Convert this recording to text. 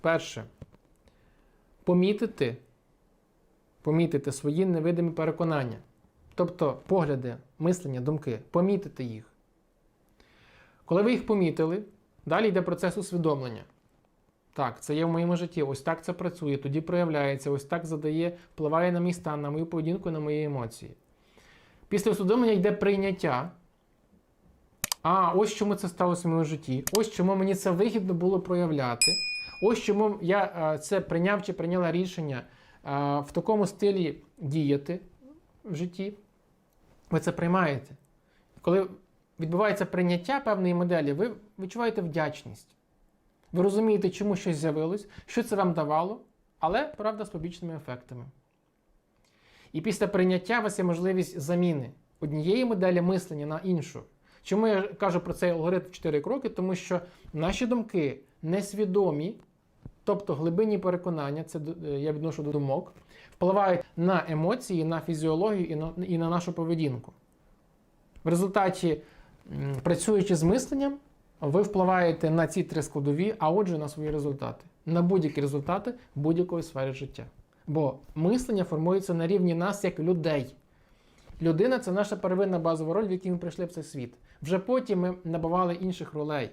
Перше. Помітити, помітити свої невидимі переконання. Тобто погляди, мислення, думки, помітити їх. Коли ви їх помітили, далі йде процес усвідомлення. Так, це є в моєму житті, ось так це працює, тоді проявляється, ось так задає, впливає на мій стан, на мою поведінку, на мої емоції. Після усвідомлення йде прийняття. А, ось чому це сталося в моєму житті, ось чому мені це вигідно було проявляти. Ось чому я е, це прийняв чи прийняла рішення е, в такому стилі діяти в житті. Ви це приймаєте. Коли відбувається прийняття певної моделі, ви відчуваєте вдячність. Ви розумієте, чому щось з'явилось, що це вам давало, але правда з побічними ефектами. І після прийняття у вас є можливість заміни однієї моделі мислення на іншу. Чому я кажу про цей алгоритм 4 кроки? Тому що наші думки несвідомі, тобто глибинні переконання, це е, я відношу до думок, впливають на емоції, на фізіологію і на, і на нашу поведінку. В результаті, працюючи з мисленням, ви впливаєте на ці три складові, а отже, на свої результати, на будь-які результати будь-якої сфери життя. Бо мислення формується на рівні нас як людей. Людина це наша первинна базова роль, в якій ми прийшли в цей світ. Вже потім ми набували інших ролей.